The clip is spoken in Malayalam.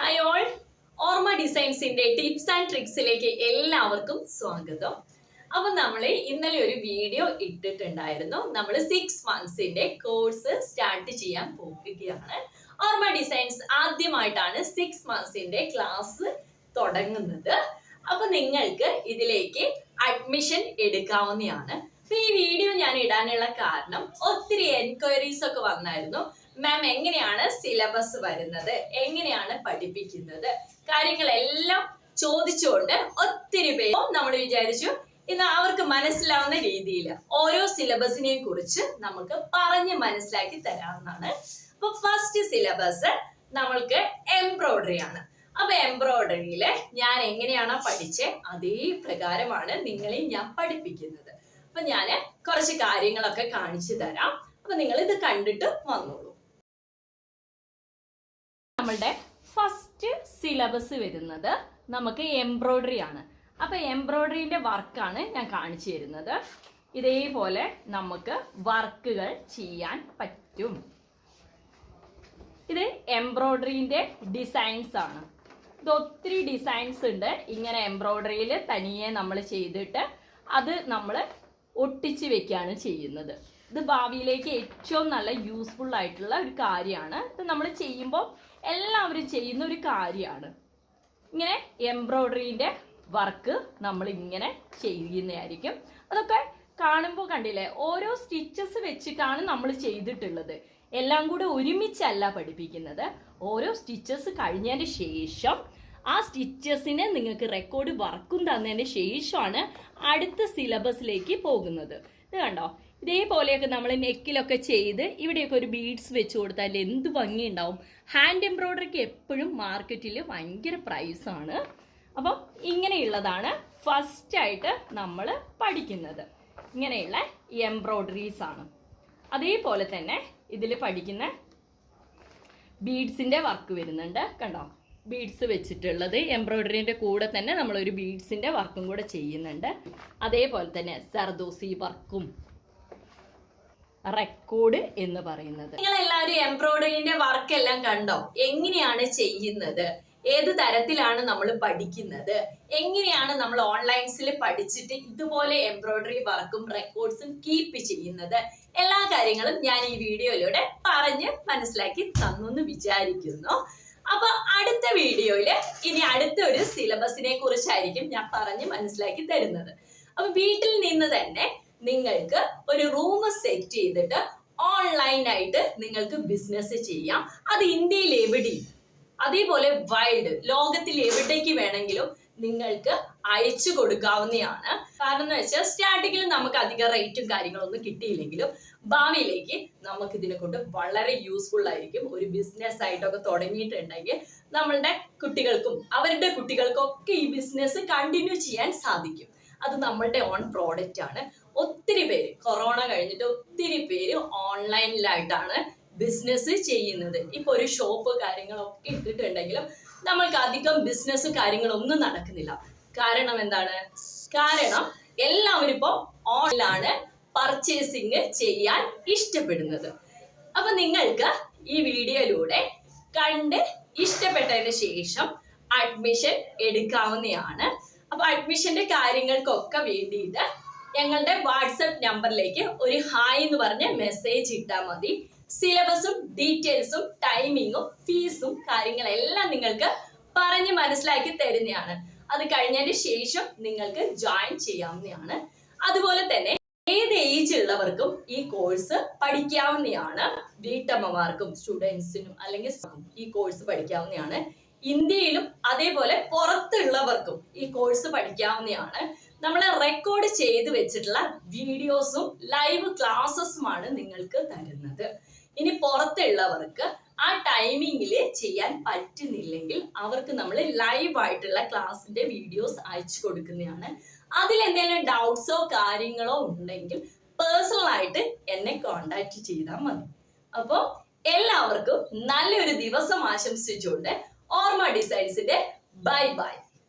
ഹായ് ഓൾ ഓർമ്മ ഡിസൈൻസിന്റെ ടിപ്സ് ആൻഡ് ട്രിക്സിലേക്ക് എല്ലാവർക്കും സ്വാഗതം. അപ്പൊ നമ്മൾ ഇന്നലെ ഒരു വീഡിയോ ഇട്ടിട്ടുണ്ടായിരുന്നു. നമ്മൾ സിക്സ് മന്ത്സിന്റെ കോഴ്സ് സ്റ്റാർട്ട് ചെയ്യാൻ പോകുകയാണ് ഓർമ്മ ഡിസൈൻസ് ആദ്യമായിട്ടാണ് സിക്സ് മന്ത്സിന്റെ ക്ലാസ് തുടങ്ങുന്നത്. അപ്പൊ നിങ്ങൾക്ക് ഇതിലേക്ക് അഡ്മിഷൻ എടുക്കാവുന്നതാണ്. അപ്പൊ ഈ വീഡിയോ ഞാൻ ഇടാനുള്ള കാരണം ഒത്തിരി എൻക്വയറീസ് ഒക്കെ വന്നായിരുന്നു. മാം എങ്ങനെയാണ് സിലബസ് വരുന്നത്? എങ്ങനെയാണ് പഠിപ്പിക്കുന്നത്? കാര്യങ്ങളെല്ലാം ചോദിച്ചുകൊണ്ട് ഒത്തിരി പേര് നമ്മൾ വിചാരിച്ചു ഇന്ന് അവർക്ക് മനസ്സിലാവുന്ന രീതിയിൽ ഓരോ സിലബസിനെ കുറിച്ച് നമുക്ക് പറഞ്ഞ് മനസ്സിലാക്കി തരാവുന്നതാണ്. അപ്പൊ ഫസ്റ്റ് സിലബസ് നമ്മൾക്ക് എംബ്രോയിഡറി ആണ്. അപ്പൊ എംബ്രോയിഡറിയിൽ ഞാൻ എങ്ങനെയാണോ പഠിച്ചത് അതേ പ്രകാരമാണ് നിങ്ങളെ ഞാൻ പഠിപ്പിക്കുന്നത്. അപ്പൊ ഞാൻ കുറച്ച് കാര്യങ്ങളൊക്കെ കാണിച്ചു തരാം. അപ്പൊ നിങ്ങൾ ഇത് കണ്ടിട്ട് വന്നോളൂ. നമ്മളുടെ ഫസ്റ്റ് സിലബസ് വരുന്നത് നമുക്ക് എംബ്രോയ്ഡറി ആണ്. അപ്പൊ എംബ്രോയ്ഡറിന്റെ വർക്കാണ് ഞാൻ കാണിച്ചു തരുന്നത്. ഇതേപോലെ നമുക്ക് വർക്കുകൾ ചെയ്യാൻ പറ്റും. ഇത് എംബ്രോയ്ഡറിന്റെ ഡിസൈൻസ് ആണ്. ഇത് ഒത്തിരി ഡിസൈൻസ് ഉണ്ട്. ഇങ്ങനെ എംബ്രോയ്ഡറിയിൽ തനിയെ നമ്മൾ ചെയ്തിട്ട് അത് നമ്മൾ ഒട്ടിച്ച് വെക്കുകയാണ് ചെയ്യുന്നത്. ഇത് ഭാവിയിലേക്ക് ഏറ്റവും നല്ല യൂസ്ഫുൾ ആയിട്ടുള്ള ഒരു കാര്യമാണ്. ഇത് നമ്മൾ ചെയ്യുമ്പോൾ എല്ലാവരും ചെയ്യുന്ന ഒരു കാര്യമാണ്. ഇങ്ങനെ എംബ്രോയിഡറിന്റെ വർക്ക് നമ്മൾ ഇങ്ങനെ ചെയ്യുന്നതായിരിക്കും. അതൊക്കെ കാണുമ്പോൾ കണ്ടില്ലേ ഓരോ സ്റ്റിച്ചസ് വെച്ചിട്ടാണ് നമ്മൾ ചെയ്തിട്ടുള്ളത്. എല്ലാം കൂടെ ഒരുമിച്ചല്ല പഠിപ്പിക്കുന്നത്. ഓരോ സ്റ്റിച്ചസ് കഴിഞ്ഞതിന് ശേഷം ആ സ്റ്റിച്ചസിനെ നിങ്ങൾക്ക് റെക്കോർഡ് വർക്കും തന്നതിന് ശേഷമാണ് അടുത്ത സിലബസിലേക്ക് പോകുന്നത്. ഇത് കണ്ടോ? ഇതേപോലെയൊക്കെ നമ്മൾ നെക്കിലൊക്കെ ചെയ്ത് ഇവിടെയൊക്കെ ഒരു ബീഡ്സ് വെച്ച് കൊടുത്താൽ എന്ത് ഭംഗിയുണ്ടാവും. ഹാൻഡ് എംബ്രോയ്ഡറിക്ക് എപ്പോഴും മാർക്കറ്റിൽ ഭയങ്കര പ്രൈസാണ് അപ്പം ഇങ്ങനെയുള്ളതാണ് ഫസ്റ്റായിട്ട് നമ്മൾ പഠിക്കുന്നത്. ഇങ്ങനെയുള്ള എംബ്രോയ്ഡറീസ് ആണ്. അതേപോലെ തന്നെ ഇതിൽ പഠിക്കുന്ന ബീഡ്സിന്റെ വർക്ക് വരുന്നുണ്ട് കണ്ടോ? ബീഡ്സ് വെച്ചിട്ടുള്ളത് എംബ്രോയ്ഡറിന്റെ കൂടെ തന്നെ നമ്മളൊരു ബീഡ്സിന്റെ വർക്കും കൂടെ ചെയ്യുന്നുണ്ട്. അതേപോലെ തന്നെ സർദോസി വർക്കും റെക്കോർഡ് എന്ന് പറയുന്നത്. നിങ്ങൾ എല്ലാവരും എംബ്രോയിഡറിന്റെ വർക്ക് എല്ലാം കണ്ടോ? എങ്ങനെയാണ് ചെയ്യുന്നത്? ഏത് തരത്തിലാണ് നമ്മൾ പഠിക്കുന്നത്? എങ്ങനെയാണ് നമ്മൾ ഓൺലൈൻസിൽ പഠിച്ചിട്ട് ഇതുപോലെ എംബ്രോയിഡറി വർക്കും റെക്കോർഡ്സും കീപ്പ് ചെയ്യുന്നത്? എല്ലാ കാര്യങ്ങളും ഞാൻ ഈ വീഡിയോയിലൂടെ പറഞ്ഞ് മനസ്സിലാക്കി തന്നു എന്ന് വിചാരിക്കുന്നു. അപ്പൊ അടുത്ത വീഡിയോയിൽ ഇനി അടുത്ത ഒരു സിലബസിനെ കുറിച്ചായിരിക്കും ഞാൻ പറഞ്ഞ് മനസ്സിലാക്കി തരുന്നത്. അപ്പൊ വീട്ടിൽ നിന്ന് തന്നെ നിങ്ങൾക്ക് ഒരു റൂം സെറ്റ് ചെയ്തിട്ട് ഓൺലൈൻ ആയിട്ട് നിങ്ങൾക്ക് ബിസിനസ് ചെയ്യാം. അത് ഇന്ത്യയിൽ എവിടെയും അതേപോലെ വൈൽഡ് ലോകത്തിൽ എവിടേക്ക് വേണമെങ്കിലും നിങ്ങൾക്ക് അയച്ചു കൊടുക്കാവുന്നതാണ്. കാരണം എന്ന് വെച്ചാൽ സ്റ്റാർട്ടിങ്ങിൽ നമുക്ക് അധികം റേറ്റും കാര്യങ്ങളൊന്നും കിട്ടിയില്ലെങ്കിലും ഭാവിയിലേക്ക് നമുക്ക് ഇതിനെ കൊണ്ട് വളരെ യൂസ്ഫുൾ ആയിരിക്കും. ഒരു ബിസിനസ് ആയിട്ടൊക്കെ തുടങ്ങിയിട്ടുണ്ടെങ്കിൽ നമ്മളുടെ കുട്ടികൾക്കും അവരുടെ കുട്ടികൾക്കും ഒക്കെ ഈ ബിസിനസ് കണ്ടിന്യൂ ചെയ്യാൻ സാധിക്കും. അത് നമ്മളുടെ ഓൺ പ്രോഡക്റ്റ് ആണ്. ഒത്തിരി പേര് കൊറോണ കഴിഞ്ഞിട്ട് ഒത്തിരി പേര് ഓൺലൈനിലായിട്ടാണ് ബിസിനസ് ചെയ്യുന്നത്. ഇപ്പൊ ഒരു ഷോപ്പ് കാര്യങ്ങളൊക്കെ ഇട്ടിട്ടുണ്ടെങ്കിലും നമ്മൾക്ക് അധികം ബിസിനസ് കാര്യങ്ങളൊന്നും നടക്കുന്നില്ല. കാരണം എന്താണ്? കാരണം എല്ലാവരും ഇപ്പോൾ ഓൺലൈനാണ് പർച്ചേസിങ് ചെയ്യാൻ ഇഷ്ടപ്പെടുന്നത്. അപ്പൊ നിങ്ങൾക്ക് ഈ വീഡിയോയിലൂടെ കണ്ട് ഇഷ്ടപ്പെട്ടതിന് ശേഷം അഡ്മിഷൻ എടുക്കാവുന്നതാണ്. അപ്പൊ അഡ്മിഷന്റെ കാര്യങ്ങൾക്കൊക്കെ വേണ്ടിയിട്ട് ഞങ്ങളുടെ വാട്സപ്പ് നമ്പറിലേക്ക് ഒരു ഹായ് എന്ന് പറഞ്ഞ മെസ്സേജ് ഇട്ടാൽ മതി. സിലബസും ഡീറ്റെയിൽസും ടൈമിങ്ങും ഫീസും കാര്യങ്ങളെല്ലാം നിങ്ങൾക്ക് പറഞ്ഞ് മനസ്സിലാക്കി തരുന്നതാണ്. അത് കഴിഞ്ഞതിന് ശേഷം നിങ്ങൾക്ക് ജോയിൻ ചെയ്യാവുന്നതാണ്. അതുപോലെ തന്നെ ഏത് ഏജ് ഉള്ളവർക്കും ഈ കോഴ്സ് പഠിക്കാവുന്നതാണ്. വീട്ടമ്മമാർക്കും സ്റ്റുഡൻസിനും അല്ലെങ്കിൽ ഈ കോഴ്സ് പഠിക്കാവുന്നതാണ്. ഇന്ത്യയിലും അതേപോലെ പുറത്തുള്ളവർക്കും ഈ കോഴ്സ് പഠിക്കാവുന്നതാണ്. നമ്മൾ റെക്കോർഡ് ചെയ്ത് വെച്ചിട്ടുള്ള വീഡിയോസും ലൈവ് ക്ലാസ്സസുമാണ് നിങ്ങൾക്ക് തരുന്നത്. ഇനി പുറത്തുള്ളവർക്ക് ആ ടൈമിങ്ങിൽ ചെയ്യാൻ പറ്റുന്നില്ലെങ്കിൽ അവർക്ക് നമ്മൾ ലൈവ് ആയിട്ടുള്ള ക്ലാസ്സിന്റെ വീഡിയോസ് അയച്ചു കൊടുക്കുന്നതാണ്. അതിൽ എന്തെങ്കിലും ഡൗട്ട്സോ കാര്യങ്ങളോ ഉണ്ടെങ്കിൽ പേഴ്സണൽ ആയിട്ട് എന്നെ കോണ്ടാക്ട് ചെയ്താൽ മതി. അപ്പോൾ എല്ലാവർക്കും നല്ലൊരു ദിവസം ആശംസിച്ചുകൊണ്ട് ഓർമ്മ ഡിസൈൻസിന്റെ ബൈ ബൈ